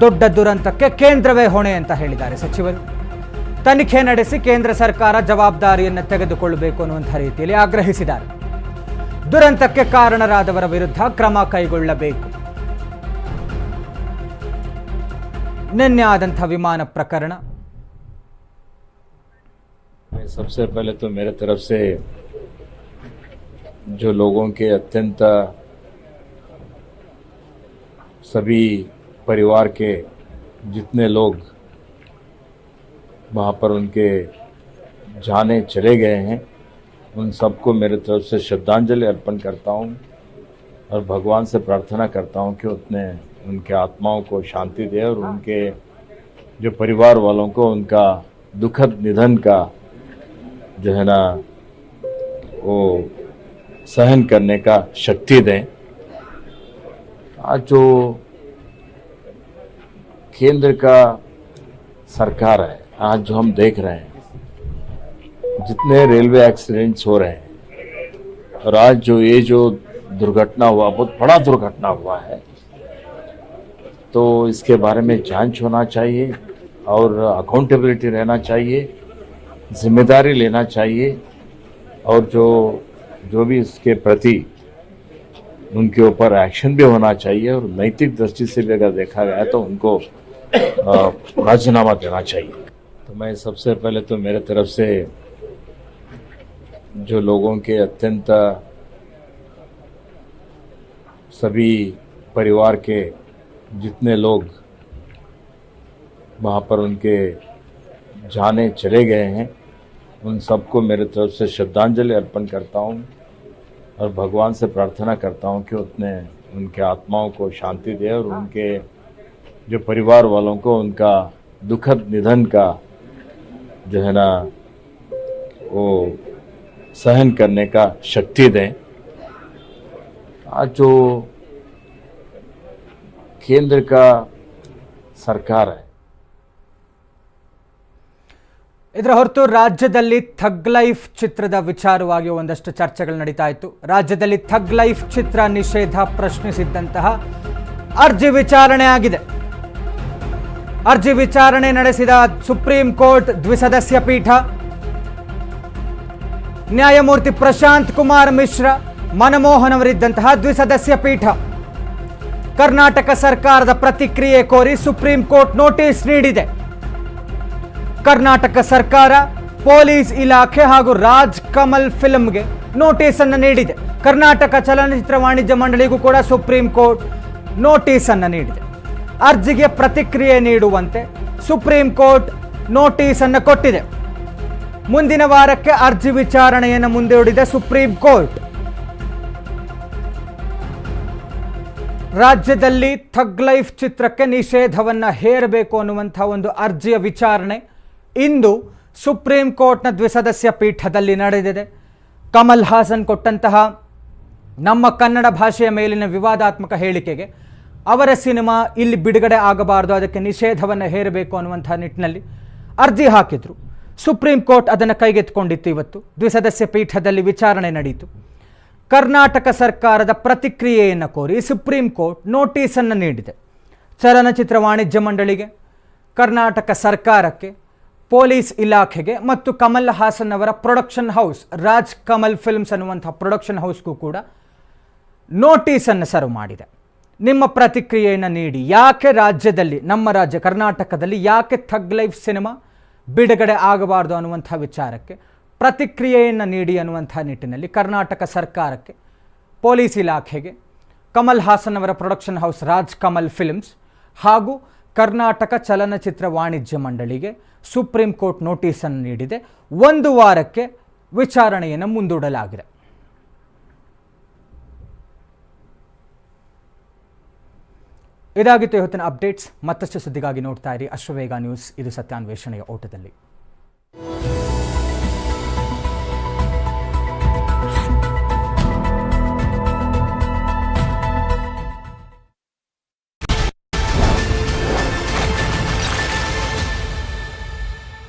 ದೊಡ್ಡ ದುರಂತಕ್ಕೆ ಕೇಂದ್ರವೇ ಹೊಣೆ ಅಂತ ಹೇಳಿದ್ದಾರೆ ಸಚಿವರು. ತನಿಖೆ ನಡೆಸಿ ಕೇಂದ್ರ ಸರ್ಕಾರ ಜವಾಬ್ದಾರಿಯನ್ನು ತೆಗೆದುಕೊಳ್ಳಬೇಕು ಅನ್ನುವಂಥ ರೀತಿಯಲ್ಲಿ ಆಗ್ರಹಿಸಿದ್ದಾರೆ. ದುರಂತಕ್ಕೆ ಕಾರಣರಾದವರ ವಿರುದ್ಧ ಕ್ರಮ ಕೈಗೊಳ್ಳಬೇಕು. ನಿನ್ನೆ ಆದಂಥ ವಿಮಾನ ಪ್ರಕರಣ सबसे पहले तो मेरे तरफ से जो लोगों के अत्यंत सभी परिवार के जितने लोग वहाँ पर उनके जाने चले गए हैं उन सबको मेरे तरफ से श्रद्धांजलि अर्पण करता हूँ और भगवान से प्रार्थना करता हूँ कि उतने उनके आत्माओं को शांति दे और उनके जो परिवार वालों को उनका दुखद निधन का जो है ना, वो सहन करने का शक्ति दें। आज जो केंद्र का सरकार है, आज जो हम देख रहे हैं, जितने रेलवे एक्सीडेंट्स हो रहे हैं, और आज जो ये जो दुर्घटना हुआ, बहुत बड़ा दुर्घटना हुआ है तो इसके बारे में जाँच होना चाहिए और अकाउंटेबिलिटी रहना चाहिए, ज़िम्मेदारी लेना चाहिए और जो जो भी इसके प्रति उनके ऊपर एक्शन भी होना चाहिए और नैतिक दृष्टि से भी अगर देखा गया तो उनको राजीनामा देना चाहिए। तो मैं सबसे पहले तो मेरे तरफ़ से जो लोगों के अत्यंत सभी परिवार के जितने लोग वहाँ पर उनके जाने चले गए हैं, उन सबको मेरे तरफ़ से श्रद्धांजलि अर्पण करता हूँ और भगवान से प्रार्थना करता हूँ कि उतने उनके आत्माओं को शांति दे और उनके जो परिवार वालों को उनका दुखद निधन का जो है ना, वो सहन करने का शक्ति दें। आज जो केंद्र का सरकार है ಇದರ ಹೊರತು ರಾಜ್ಯದಲ್ಲಿ ಥಗ್ ಲೈಫ್ ಚಿತ್ರದ ವಿಚಾರವಾಗಿ ಒಂದಷ್ಟು ಚರ್ಚೆಗಳು ನಡೀತಾ ಇತ್ತು ರಾಜ್ಯದಲ್ಲಿ ಥಗ್ ಲೈಫ್ ಚಿತ್ರ ನಿಷೇಧ ಪ್ರಶ್ನಿಸಿದ್ದಂತಹ ಅರ್ಜಿ ವಿಚಾರಣೆ ಆಗಿದೆ ಅರ್ಜಿ ವಿಚಾರಣೆ ನಡೆಸಿದ ಸುಪ್ರೀಂ ಕೋರ್ಟ್ ದ್ವಿಸದಸ್ಯ ಪೀಠ ನ್ಯಾಯಮೂರ್ತಿ ಪ್ರಶಾಂತ್ ಕುಮಾರ್ ಮಿಶ್ರಾ ಮನಮೋಹನ್ ಅವರಿದ್ದಂತಹ ದ್ವಿಸದಸ್ಯ ಪೀಠ ಕರ್ನಾಟಕ ಸರ್ಕಾರದ ಪ್ರತಿಕ್ರಿಯೆ ಕೋರಿ ಸುಪ್ರೀಂ ಕೋರ್ಟ್ ನೋಟಿಸ್ ನೀಡಿದೆ. ಕರ್ನಾಟಕ ಸರ್ಕಾರ, ಪೊಲೀಸ್ ಇಲಾಖೆ ಹಾಗೂ ರಾಜ್ ಕಮಲ್ ಫಿಲ್ಮ್ಗೆ ನೋಟಿಸ್ ಅನ್ನು ನೀಡಿದೆ. ಕರ್ನಾಟಕ ಚಲನಚಿತ್ರ ವಾಣಿಜ್ಯ ಮಂಡಳಿಗೂ ಕೂಡ ಸುಪ್ರೀಂ ಕೋರ್ಟ್ ನೋಟಿಸ್ ಅನ್ನು ನೀಡಿದೆ. ಅರ್ಜಿಗೆ ಪ್ರತಿಕ್ರಿಯೆ ನೀಡುವಂತೆ ಸುಪ್ರೀಂ ಕೋರ್ಟ್ ನೋಟಿಸ್ ಅನ್ನು ಕೊಟ್ಟಿದೆ. ಮುಂದಿನ ವಾರಕ್ಕೆ ಅರ್ಜಿ ವಿಚಾರಣೆಯನ್ನು ಮುಂದೂಡಿದೆ ಸುಪ್ರೀಂ ಕೋರ್ಟ್. ರಾಜ್ಯದಲ್ಲಿ ಥಗ್ ಲೈಫ್ ಚಿತ್ರಕ್ಕೆ ನಿಷೇಧವನ್ನು ಹೇರಬೇಕು ಅನ್ನುವಂಥ ಒಂದು ಅರ್ಜಿಯ ವಿಚಾರಣೆ ಇಂದು ಸುಪ್ರೀಂ ಕೋರ್ಟ್ನ ದ್ವಿಸದಸ್ಯ ಪೀಠದಲ್ಲಿ ನಡೆದಿದೆ. ಕಮಲ್ ಹಾಸನ್ ಕೊಟ್ಟಂತಹ ನಮ್ಮ ಕನ್ನಡ ಭಾಷೆಯ ಮೇಲಿನ ವಿವಾದಾತ್ಮಕ ಹೇಳಿಕೆಗೆ ಅವರ ಸಿನಿಮಾ ಇಲ್ಲಿ ಬಿಡುಗಡೆ ಆಗಬಾರದು, ಅದಕ್ಕೆ ನಿಷೇಧವನ್ನು ಹೇರಬೇಕು ಅನ್ನುವಂಥ ನಿಟ್ಟಿನಲ್ಲಿ ಅರ್ಜಿ ಹಾಕಿದರು. ಸುಪ್ರೀಂ ಕೋರ್ಟ್ ಅದನ್ನು ಕೈಗೆತ್ತಿಕೊಂಡಿತ್ತು ಇವತ್ತು. ದ್ವಿಸದಸ್ಯ ಪೀಠದಲ್ಲಿ ವಿಚಾರಣೆ ನಡೆಯಿತು ಕರ್ನಾಟಕ ಸರ್ಕಾರದ ಪ್ರತಿಕ್ರಿಯೆಯನ್ನು ಕೋರಿ ಸುಪ್ರೀಂ ಕೋರ್ಟ್ ನೋಟಿಸನ್ನು ನೀಡಿದೆ. ಚಲನಚಿತ್ರ ವಾಣಿಜ್ಯ ಮಂಡಳಿಗೆ, ಕರ್ನಾಟಕ ಸರ್ಕಾರಕ್ಕೆ, ಪೊಲೀಸ್ ಇಲಾಖೆಗೆ ಮತ್ತು ಕಮಲ್ ಹಾಸನ್ ಅವರ production house Raj Kamal films ಅನ್ನುವಂಥ ಪ್ರೊಡಕ್ಷನ್ ಹೌಸ್ಗೂ ಕೂಡ ನೋಟಿಸನ್ನು ಸರ್ವ್ ಮಾಡಿದೆ. ನಿಮ್ಮ ಪ್ರತಿಕ್ರಿಯೆಯನ್ನು ನೀಡಿ. ಯಾಕೆ ರಾಜ್ಯದಲ್ಲಿ, ನಮ್ಮ ರಾಜ್ಯ ಕರ್ನಾಟಕದಲ್ಲಿ ಯಾಕೆ ಥಗ್ ಲೈಫ್ ಸಿನಿಮಾ ಬಿಡುಗಡೆ ಆಗಬಾರ್ದು ಅನ್ನುವಂಥ ವಿಚಾರಕ್ಕೆ ಪ್ರತಿಕ್ರಿಯೆಯನ್ನು ನೀಡಿ ಅನ್ನುವಂಥ ನಿಟ್ಟಿನಲ್ಲಿ ಕರ್ನಾಟಕ ಸರ್ಕಾರಕ್ಕೆ, ಪೊಲೀಸ್ ಇಲಾಖೆಗೆ, ಕಮಲ್ ಹಾಸನ್ ಅವರ production house Raj Kamal films ಹಾಗೂ ಕರ್ನಾಟಕ ಚಲನಚಿತ್ರ ವಾಣಿಜ್ಯ ಮಂಡಳಿಗೆ ಸುಪ್ರೀಂ ಕೋರ್ಟ್ ನೋಟಿಸನ್ನು ನೀಡಿದೆ. ಒಂದು ವಾರಕ್ಕೆ ವಿಚಾರಣೆಯನ್ನು ಮುಂದೂಡಲಾಗಿದೆ. ಇದಾಗಿತ್ತು ಇವತ್ತಿನ ಅಪ್ಡೇಟ್ಸ್. ಮತ್ತಷ್ಟು ಸುದ್ದಿಗಾಗಿ ನೋಡ್ತಾ ಇರಿ. ಅಶ್ವವೇಗ ನ್ಯೂಸ್. ಇದು ಸತ್ಯಾನ್ವೇಷಣೆಯ ಓಟದಲ್ಲಿ.